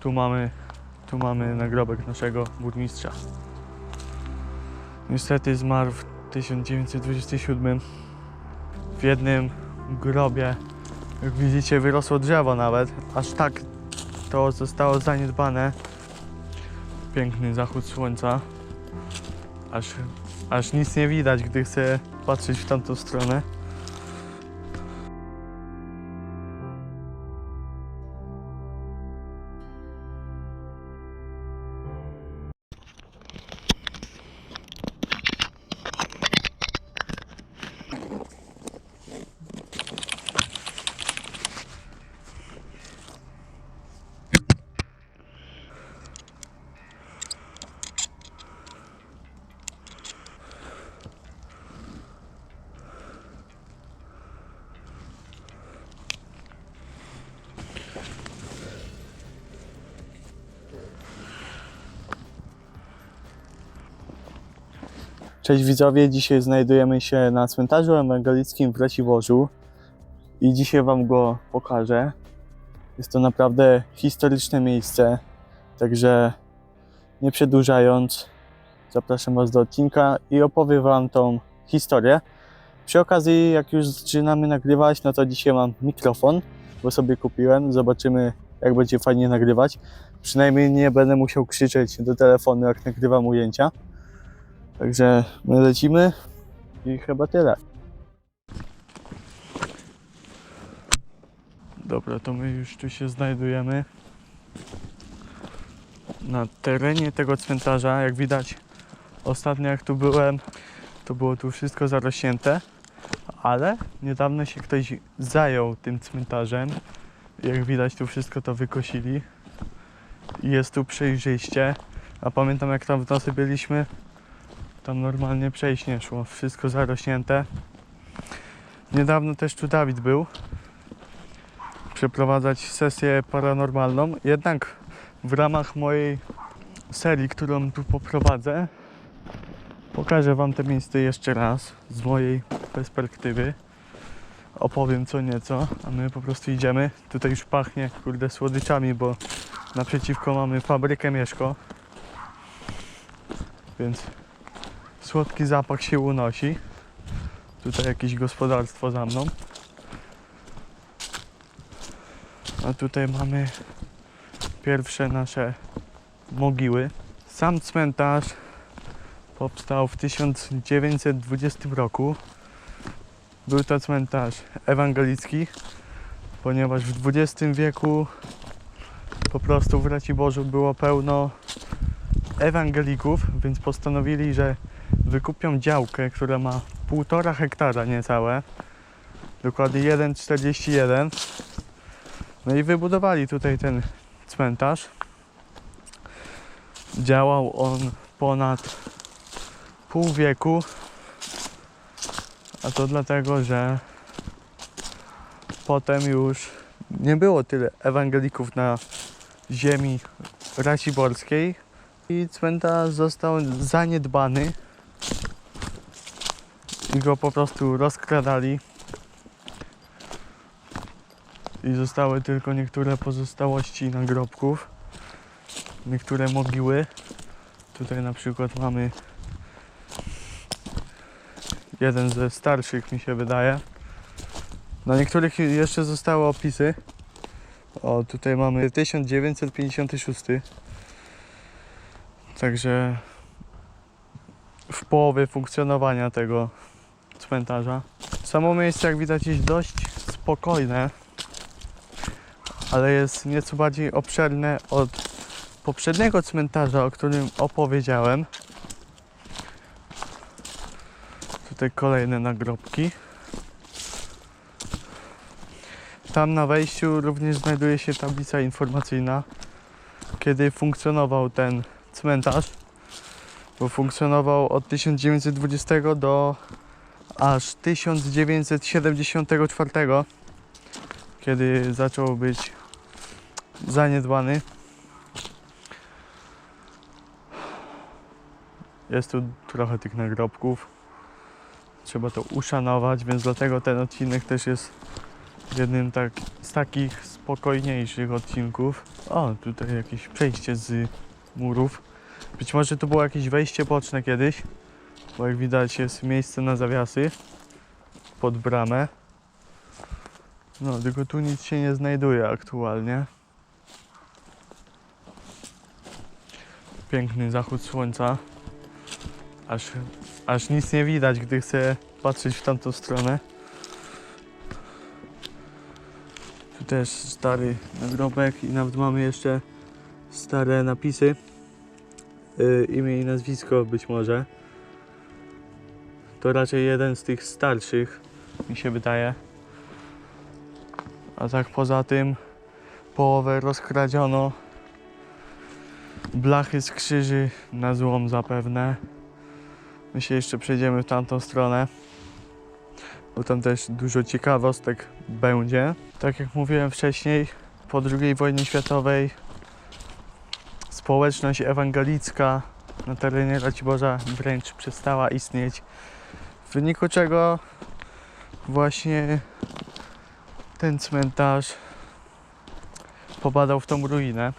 Tu mamy, tu mamy nagrobek naszego burmistrza. Niestety zmarł w 1927. W jednym grobie, jak widzicie, wyrosło drzewo nawet. Aż tak to zostało zaniedbane. Piękny zachód słońca. Aż, aż nic nie widać, gdy chcę patrzeć w tamtą stronę. Cześć widzowie, dzisiaj znajdujemy się na cmentarzu ewangelickim w Raciborzu i dzisiaj Wam go pokażę. Jest to naprawdę historyczne miejsce, także nie przedłużając, zapraszam Was do odcinka i opowiem Wam tą historię. Przy okazji, jak już zaczynamy nagrywać, no to dzisiaj mam mikrofon, bo sobie kupiłem. Zobaczymy, jak będzie fajnie nagrywać. Przynajmniej nie będę musiał krzyczeć do telefonu, jak nagrywam ujęcia. Także my lecimy i chyba tyle. Dobra, to my już tu się znajdujemy. Na terenie tego cmentarza, jak widać, ostatnio jak tu byłem, to było tu wszystko zarośnięte, ale niedawno się ktoś zajął tym cmentarzem. Jak widać, tu wszystko to wykosili. Jest tu przejrzyście. A pamiętam jak tam w nocy byliśmy, tam normalnie przejść nie szło, wszystko zarośnięte. Niedawno też tu Dawid był przeprowadzać sesję paranormalną. Jednak w ramach mojej serii, którą tu poprowadzę, pokażę Wam te miejsce jeszcze raz z mojej perspektywy. Opowiem co nieco, a my po prostu idziemy. Tutaj już pachnie, kurde, słodyczami, bo naprzeciwko mamy fabrykę Mieszko. Więc Słodki zapach się unosi. Tutaj jakieś gospodarstwo za mną. A tutaj mamy pierwsze nasze mogiły. Sam cmentarz powstał w 1920 roku. Był to cmentarz ewangelicki, ponieważ w XX wieku po prostu w Raciborzu było pełno ewangelików, więc postanowili, że wykupią działkę, która ma 1,5 hektara niecałe, dokładnie 1,41. No i wybudowali tutaj ten cmentarz. Działał on ponad pół wieku, a to dlatego, że potem już nie było tyle ewangelików na ziemi rasiborskiej i cmentarz został zaniedbany i go po prostu rozkradali. I zostały tylko niektóre pozostałości nagrobków, niektóre mogiły. Tutaj na przykład mamy jeden ze starszych, mi się wydaje. Na niektórych jeszcze zostały opisy. O, tutaj mamy 1956. Także w połowie funkcjonowania tego cmentarza. Samo miejsce, jak widać, jest dość spokojne, ale jest nieco bardziej obszerne od poprzedniego cmentarza, o którym opowiedziałem. Tutaj kolejne nagrobki. Tam na wejściu również znajduje się tablica informacyjna, kiedy funkcjonował ten cmentarz, bo funkcjonował od 1920 do aż 1974, kiedy zaczął być zaniedbany. Jest tu trochę tych nagrobków. Trzeba to uszanować, więc dlatego ten odcinek też jest jednym tak, z takich spokojniejszych odcinków. O, tutaj jakieś przejście z murów. Być może to było jakieś wejście boczne kiedyś, bo jak widać jest miejsce na zawiasy pod bramę. No, tylko tu nic się nie znajduje aktualnie. Piękny zachód słońca. Aż, aż nic nie widać, gdy chcę patrzeć w tamtą stronę. Tu też stary nagrobek i nawet mamy jeszcze stare napisy. Yy, imię i nazwisko być może. To raczej jeden z tych starszych, mi się wydaje. A tak poza tym połowę rozkradziono. Blachy z krzyży na złom zapewne. My się jeszcze przejdziemy w tamtą stronę. Bo tam też dużo ciekawostek będzie. Tak jak mówiłem wcześniej, po II wojnie światowej społeczność ewangelicka na terenie Raciborza wręcz przestała istnieć. W wyniku czego właśnie ten cmentarz popadał w tą ruinę.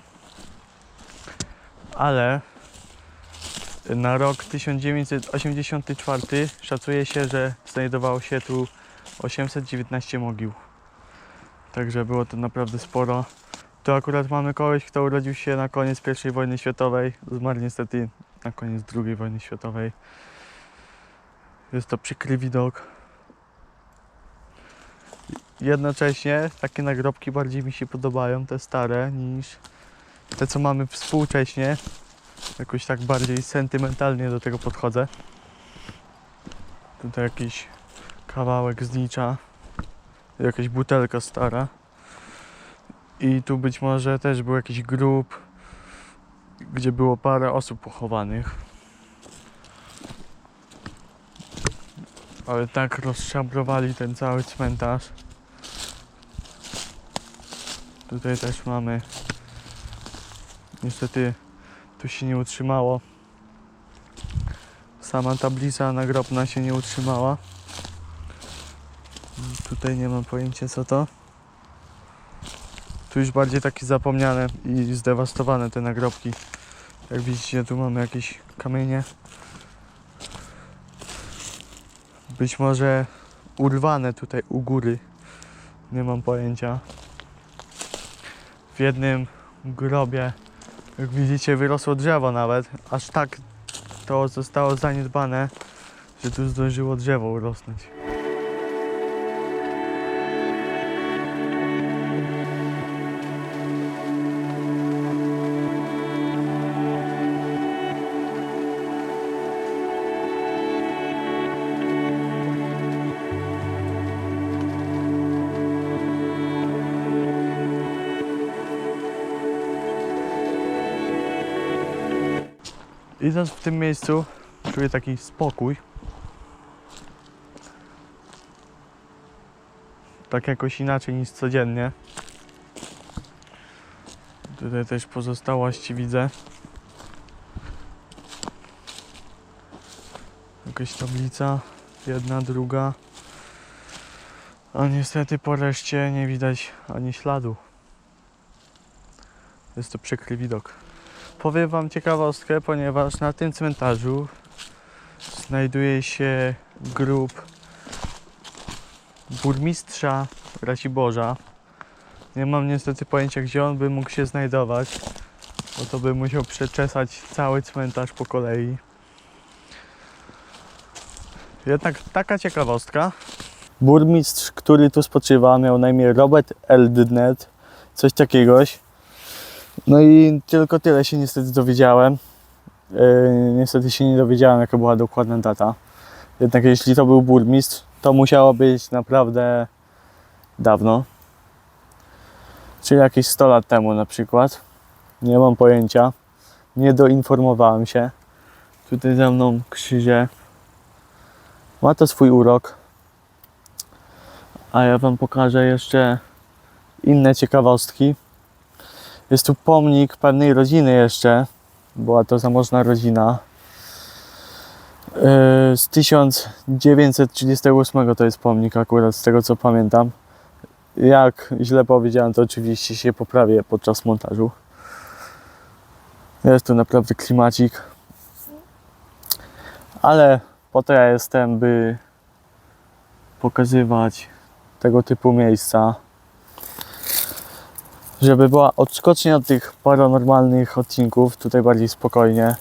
Ale na rok 1984 szacuje się, że znajdowało się tu 819 mogił. Także było to naprawdę sporo. Tu akurat mamy kogoś, kto urodził się na koniec I wojny światowej. Zmarł niestety na koniec II wojny światowej. Jest to przykry widok. Jednocześnie takie nagrobki bardziej mi się podobają, te stare, niż te, co mamy współcześnie. Jakoś tak bardziej sentymentalnie do tego podchodzę. Tutaj jakiś kawałek znicza, jakaś butelka stara. I tu być może też był jakiś grób, gdzie było parę osób pochowanych. Ale tak rozszabrowali ten cały cmentarz. Tutaj też mamy. Niestety tu się nie utrzymało. Sama tablica nagrobna się nie utrzymała. Tutaj nie mam pojęcia co to. Tu już bardziej takie zapomniane i zdewastowane te nagrobki. Jak widzicie tu mamy jakieś kamienie. Być może urwane tutaj u góry. Nie mam pojęcia. W jednym grobie, jak widzicie, wyrosło drzewo nawet. Aż tak to zostało zaniedbane, że tu zdążyło drzewo urosnąć. Idąc w tym miejscu, czuję taki spokój. Tak jakoś inaczej niż codziennie. Tutaj też pozostałości widzę. Jakaś tablica, jedna, druga. A niestety po reszcie nie widać ani śladu. Jest to przykry widok. Powiem Wam ciekawostkę, ponieważ na tym cmentarzu znajduje się grób burmistrza Raciborza. Nie mam niestety pojęcia, gdzie on by mógł się znajdować, bo to by musiał przeczesać cały cmentarz po kolei. Jednak taka ciekawostka. Burmistrz, który tu spoczywa, miał na imię Robert Eldnet, coś takiegoś. No i tylko tyle się niestety dowiedziałem. Yy, niestety się nie dowiedziałem, jaka była dokładna data. Jednak jeśli to był burmistrz, to musiało być naprawdę dawno. Czyli jakieś 100 lat temu na przykład. Nie mam pojęcia. Nie doinformowałem się. Tutaj za mną krzyże. Ma to swój urok. A ja Wam pokażę jeszcze inne ciekawostki. Jest tu pomnik pewnej rodziny jeszcze. Była to zamożna rodzina. Yy, Z 1938 to jest pomnik akurat, z tego co pamiętam. Jak źle powiedziałem, to oczywiście się poprawię podczas montażu. Jest tu naprawdę klimacik. Ale po to ja jestem, by pokazywać tego typu miejsca. Żeby była odskocznia od tych paranormalnych odcinków, tutaj bardziej spokojnie.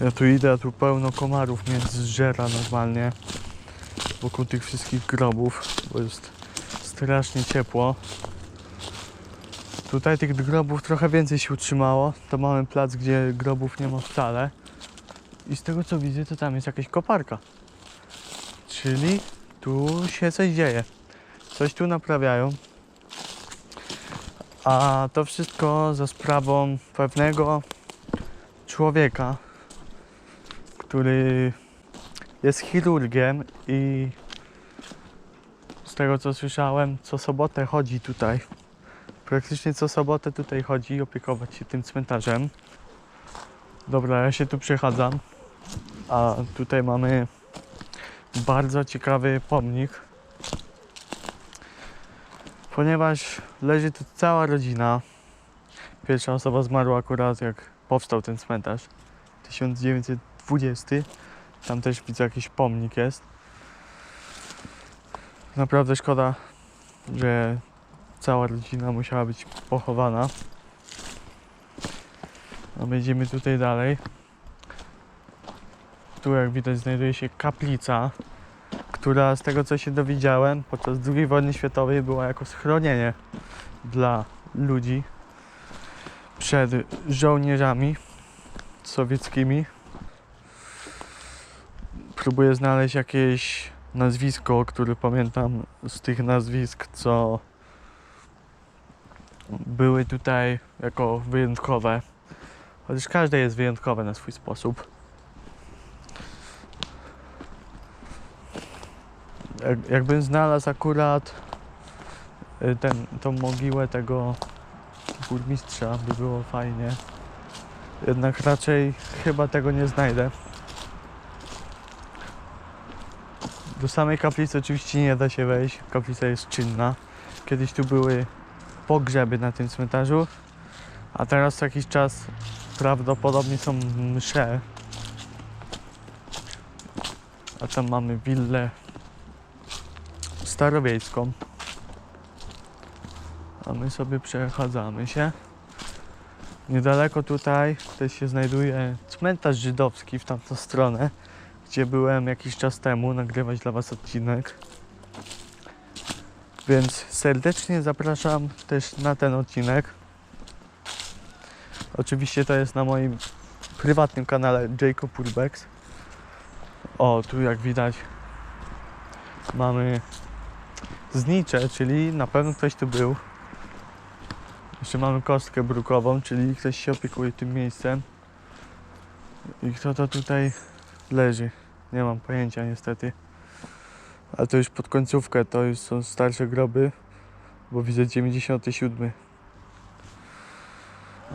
Ja tu idę, a tu pełno komarów mnie zżera normalnie wokół tych wszystkich grobów, bo jest strasznie ciepło. Tutaj tych grobów trochę więcej się utrzymało. To mamy plac, gdzie grobów nie ma wcale. I z tego co widzę, to tam jest jakaś koparka. Czyli tu się coś dzieje. Coś tu naprawiają. A to wszystko za sprawą pewnego człowieka, który jest chirurgiem i z tego co słyszałem, co sobotę chodzi tutaj. Praktycznie co sobotę tutaj chodzi opiekować się tym cmentarzem. Dobra, ja się tu przechadzam. A tutaj mamy bardzo ciekawy pomnik. Ponieważ leży tu cała rodzina. Pierwsza osoba zmarła akurat jak powstał ten cmentarz. 1920. Tam też widzę jakiś pomnik jest. Naprawdę szkoda, że cała rodzina musiała być pochowana. A będziemy tutaj dalej. Tu jak widać znajduje się kaplica, która z tego co się dowiedziałem podczas II wojny światowej była jako schronienie dla ludzi przed żołnierzami sowieckimi. Próbuję znaleźć jakieś nazwisko, które pamiętam z tych nazwisk, co były tutaj jako wyjątkowe. Chociaż każde jest wyjątkowe na swój sposób. Jak, jakbym znalazł akurat y, ten, tą mogiłę tego burmistrza, by było fajnie. Jednak raczej chyba tego nie znajdę. Do samej kaplicy oczywiście nie da się wejść. Kaplica jest czynna. Kiedyś tu były pogrzeby na tym cmentarzu, a teraz co jakiś czas prawdopodobnie są msze. A tam mamy willę starowiejską. A my sobie przechadzamy się. Niedaleko tutaj też się znajduje cmentarz żydowski w tamtą stronę, gdzie byłem jakiś czas temu nagrywać dla Was odcinek. Więc serdecznie zapraszam też na ten odcinek. Oczywiście to jest na moim prywatnym kanale Jacob Urbex. O, tu jak widać mamy znicze, czyli na pewno ktoś tu był. Jeszcze mamy kostkę brukową, czyli ktoś się opiekuje tym miejscem. I kto to tutaj leży? Nie mam pojęcia niestety. Ale to już pod końcówkę, to już są starsze groby, bo widzę 97.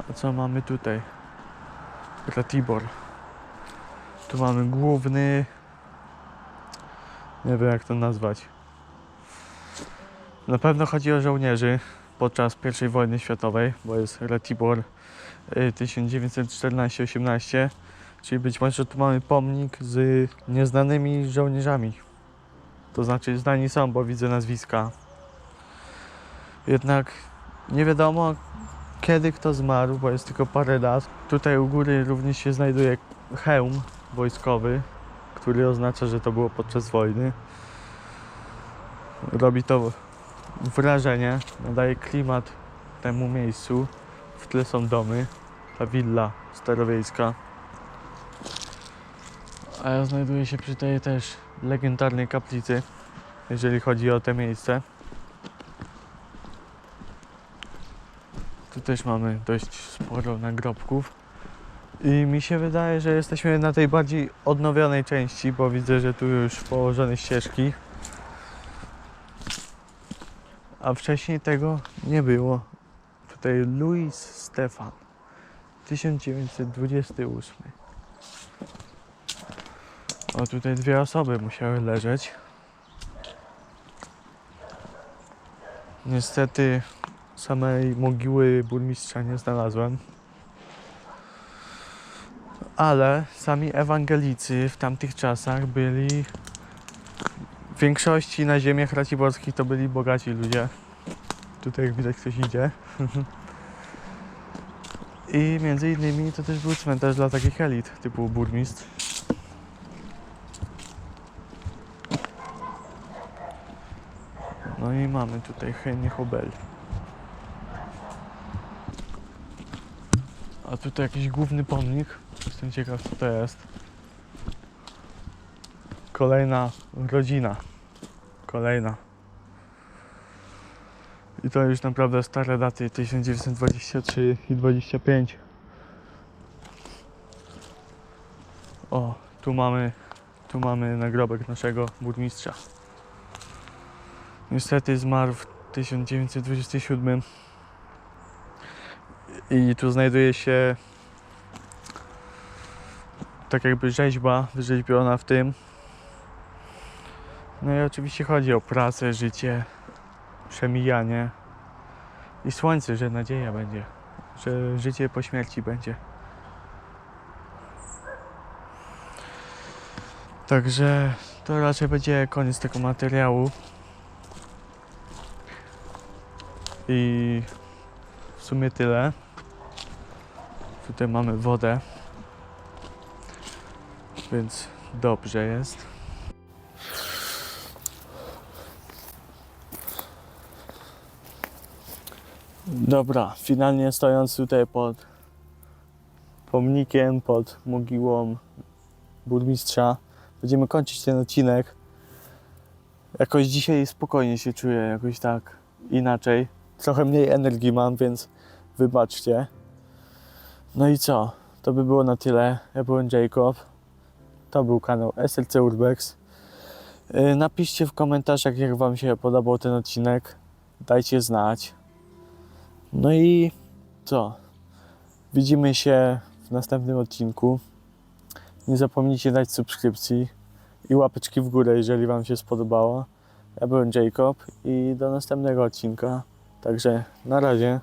A co mamy tutaj? Ratibor. Tu mamy główny. Nie wiem jak to nazwać. Na pewno chodzi o żołnierzy podczas I wojny światowej, bo jest Ratibor y, 1914-18. Czyli być może tu mamy pomnik z nieznanymi żołnierzami. To znaczy znani są, bo widzę nazwiska. Jednak nie wiadomo kiedy kto zmarł, bo jest tylko parę lat. Tutaj u góry również się znajduje hełm wojskowy, który oznacza, że to było podczas wojny. Robi to wrażenie, nadaje klimat temu miejscu. W tle są domy, ta willa starowiejska. A ja znajduję się przy tej też legendarnej kaplicy, jeżeli chodzi o te miejsce. Tu też mamy dość sporo nagrobków. I mi się wydaje, że jesteśmy na tej bardziej odnowionej części, bo widzę, że tu już położone ścieżki. A wcześniej tego nie było. Tutaj Louis Stefan, 1928. O, tutaj dwie osoby musiały leżeć. Niestety samej mogiły burmistrza nie znalazłem. Ale sami ewangelicy w tamtych czasach byli w większości na ziemiach raciborskich to byli bogaci ludzie. Tutaj jak widać ktoś idzie. I między innymi to też był cmentarz dla takich elit, typu burmistrz. No i mamy tutaj Henny Hobel. A tutaj jakiś główny pomnik. Jestem ciekaw co to jest. Kolejna rodzina. Kolejna. I to już naprawdę stare daty 1923 i 25. O, tu mamy tu mamy nagrobek naszego burmistrza. Niestety zmarł w 1927 i tu znajduje się tak jakby rzeźba wyrzeźbiona w tym. No i oczywiście chodzi o pracę, życie, przemijanie i słońce, że nadzieja będzie, że życie po śmierci będzie. Także to raczej będzie koniec tego materiału. I w sumie tyle. Tutaj mamy wodę. Więc dobrze jest. Dobra, finalnie stojąc tutaj pod pomnikiem, pod mogiłą burmistrza, będziemy kończyć ten odcinek. Jakoś dzisiaj spokojnie się czuję, jakoś tak inaczej. Trochę mniej energii mam, więc wybaczcie. No i co? To by było na tyle. Ja byłem Jacob. To był kanał SLC Urbex. Yy, Napiszcie w komentarzach, jak Wam się podobał ten odcinek. Dajcie znać. No i co? Widzimy się w następnym odcinku. Nie zapomnijcie dać subskrypcji i łapeczki w górę, jeżeli Wam się spodobało. Ja byłem Jacob i do następnego odcinka. Także na razie.